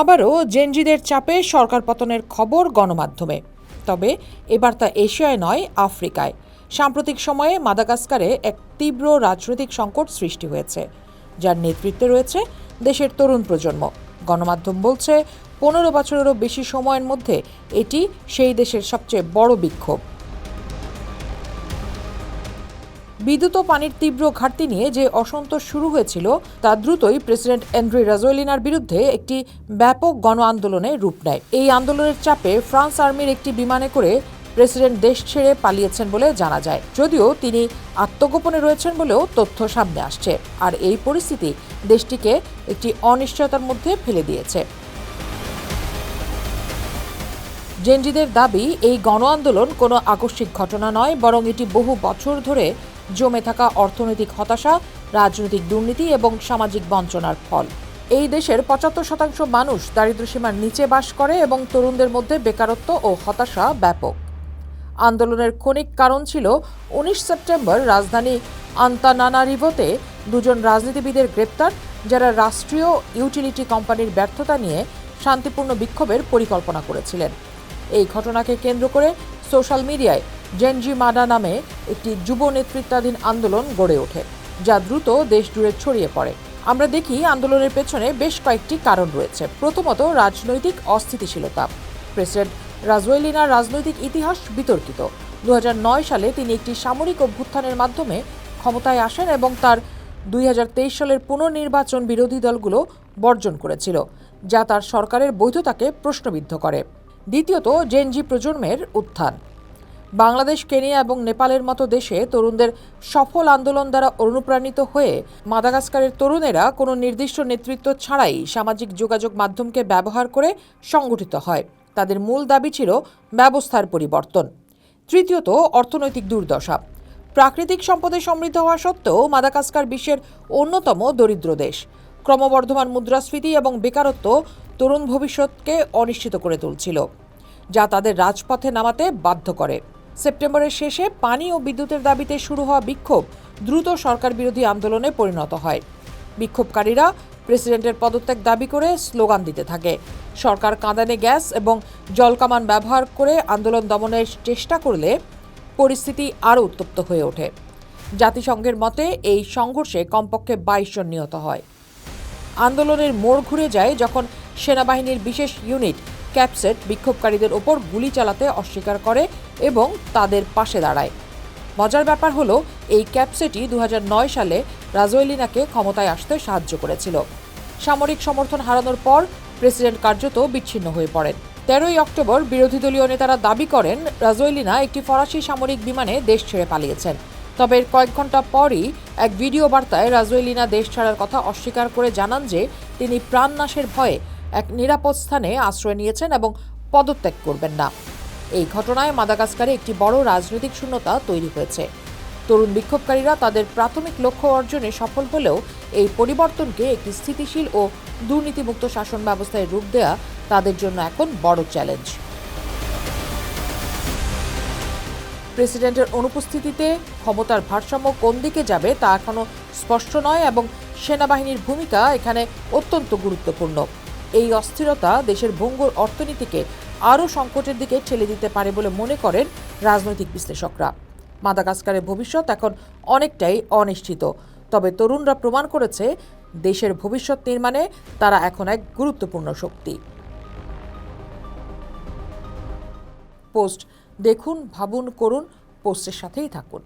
আবারও জেনজিদের চাপে সরকার পতনের খবর গণমাধ্যমে। তবে এবার তা এশিয়ায় নয়, আফ্রিকায়। সাম্প্রতিক সময়ে মাদাগাস্কারে এক তীব্র রাজনৈতিক সংকট সৃষ্টি হয়েছে, যার নেতৃত্বে রয়েছে দেশের তরুণ প্রজন্ম। গণমাধ্যম বলছে, পনেরো বছরেরও বেশি সময়ের মধ্যে এটি সেই দেশের সবচেয়ে বড় বিক্ষোভ। বিদ্যুৎ ও পানির তীব্র ঘাটতি নিয়ে যে অসন্তোষ শুরু হয়েছিল, তা দ্রুতই প্রেসিডেন্ট এন্ড্রি রাজোয়েলিনার বিরুদ্ধে একটি ব্যাপক গণ আন্দোলনে রূপ নেয়। এই আন্দোলনের চাপে ফ্রান্স আর্মির একটি বিমানে করে প্রেসিডেন্ট দেশ ছেড়ে পালিয়েছেন বলে জানা যায়। যদিও তিনি আত্মগোপনে রয়েছেন বলেও তথ্য সামনে আসছে। আর এই পরিস্থিতি দেশটিকে একটি অনিশ্চয়তার মধ্যে ফেলে দিয়েছে। জেনজিদের দাবি, এই গণ আন্দোলন কোনো আকস্মিক ঘটনা নয়, বরং এটি বহু বছর ধরে জমে থাকা অর্থনৈতিক হতাশা, রাজনৈতিক দুর্নীতি এবং সামাজিক বঞ্চনার ফল। এই দেশের পঁচাত্তর শতাংশ মানুষ দারিদ্র্যসীমার নিচে বাস করে এবং তরুণদের মধ্যে বেকারত্ব ও হতাশা ব্যাপক। আন্দোলনের ক্ষণিক কারণ ছিল উনিশ সেপ্টেম্বর রাজধানী আন্তানানারিভোতে দুজন রাজনীতিবিদের গ্রেপ্তার, যারা রাষ্ট্রীয় ইউটিলিটি কোম্পানির ব্যর্থতা নিয়ে শান্তিপূর্ণ বিক্ষোভের পরিকল্পনা করেছিলেন। এই ঘটনাকে কেন্দ্র করে সোশ্যাল মিডিয়ায় জেনজি মাডা নামে একটি যুব নেতৃত্বাধীন আন্দোলন গড়ে ওঠে, যা দ্রুত দেশ জুড়ে ছড়িয়ে পড়ে। আমরা দেখি আন্দোলনের পেছনে বেশ কয়েকটি কারণ রয়েছে। প্রথমত, রাজনৈতিক অস্থিতিশীলতা। প্রেসিডেন্ট রাজওয়েলিনার রাজনৈতিক ইতিহাস বিতর্কিত। দু হাজার নয় সালে তিনি একটি সামরিক অভ্যুত্থানের মাধ্যমে ক্ষমতায় আসেন এবং তার দুই হাজার তেইশ সালের পুনর্নির্বাচন বিরোধী দলগুলো বর্জন করেছিল, যা তার সরকারের বৈধতাকে প্রশ্নবিদ্ধ করে। দ্বিতীয়ত, জেনজি প্রজন্মের উত্থান। বাংলাদেশ, কেনিয়া এবং নেপালের মতো দেশে তরুণদের সফল আন্দোলন দ্বারা অনুপ্রাণিত হয়ে মাদাগাস্কারের তরুণেরা কোনো নির্দিষ্ট নেতৃত্ব ছাড়াই সামাজিক যোগাযোগ মাধ্যমকে ব্যবহার করে সংগঠিত হয়। তাদের মূল দাবি ছিল ব্যবস্থার পরিবর্তন। তৃতীয়ত, অর্থনৈতিক দুর্দশা। প্রাকৃতিক সম্পদে সমৃদ্ধ হওয়া সত্ত্বেও মাদাগাস্কার বিশ্বের অন্যতম দরিদ্র দেশ। ক্রমবর্ধমান মুদ্রাস্ফীতি এবং বেকারত্ব তরুণ ভবিষ্যৎকে অনিশ্চিত করে তুলছিল, যা তাদের রাজপথে নামাতে বাধ্য করে। সেপ্টেম্বরের শেষে পানি ও বিদ্যুতের দাবিতে শুরু হওয়া বিক্ষোভ দ্রুত সরকার বিরোধী আন্দোলনে পরিণত হয়। বিক্ষোভকারীরা প্রেসিডেন্টের পদত্যাগ দাবি করে স্লোগান দিতে থাকে। সরকার কাঁদানে গ্যাস এবং জলকামান ব্যবহার করে আন্দোলন দমনের চেষ্টা করলে পরিস্থিতি আরও উত্তপ্ত হয়ে ওঠে। জাতিসংঘের মতে এই সংঘর্ষে কমপক্ষে বাইশ জন নিহত হয়। আন্দোলনের মোড় ঘুরে যায় যখন সেনাবাহিনীর বিশেষ ইউনিট ক্যাপসেট বিক্ষোভকারীদের ওপর গুলি চালাতে অস্বীকার করে এবং তাদের পাশে দাঁড়ায়। মজার ব্যাপার হলো, এই ক্যাপসেটই দু হাজার নয় সালে রাজওয়েলিনাকে ক্ষমতায় আসতে সাহায্য করেছিল। সামরিক সমর্থন হারানোর পর প্রেসিডেন্ট কার্যত বিচ্ছিন্ন হয়ে পড়েন। তেরোই অক্টোবর বিরোধী দলীয় নেতারা দাবি করেন রাজওয়েলিনা একটি ফরাসি সামরিক বিমানে দেশ ছেড়ে পালিয়েছেন। তবে কয়েক ঘণ্টা পরই এক ভিডিও বার্তায় রাজওয়েলিনা দেশ ছাড়ার কথা অস্বীকার করে জানান যে, তিনি প্রাণনাশের ভয়ে এক নিরাপদ স্থানে আশ্রয় নিয়েছেন এবং পদত্যাগ করবেন না। এই ঘটনায় মাদাগাস্কারে একটি বড় রাজনৈতিক শূন্যতা তৈরি হয়েছে। তরুণ বিক্ষোভকারীরা তাদের প্রাথমিক লক্ষ্য অর্জনে সফল হলেও এই পরিবর্তনকে একটি স্থিতিশীল ও দুর্নীতিমুক্ত শাসন ব্যবস্থায় রূপ দেয়া তাদের জন্য এখন বড় চ্যালেঞ্জ। প্রেসিডেন্টের অনুপস্থিতিতে ক্ষমতার ভারসাম্য কোন দিকে যাবে তা এখনও স্পষ্ট নয় এবং সেনাবাহিনীর ভূমিকা এখানে অত্যন্ত গুরুত্বপূর্ণ। এই অস্থিরতা দেশের ভঙ্গুর অর্থনীতিকে আরও সংকটের দিকে ঠেলে দিতে পারে বলে মনে করেন রাজনৈতিক বিশ্লেষকরা। মাদাগাস্কারের ভবিষ্যৎ এখন অনেকটাই অনিশ্চিত। তবে তরুণরা প্রমাণ করেছে, দেশের ভবিষ্যৎ নির্মাণে তারা এখন এক গুরুত্বপূর্ণ শক্তি। পোস্ট, দেখুন, ভাবুন, করুন, পোস্টের সাথেই থাকুন।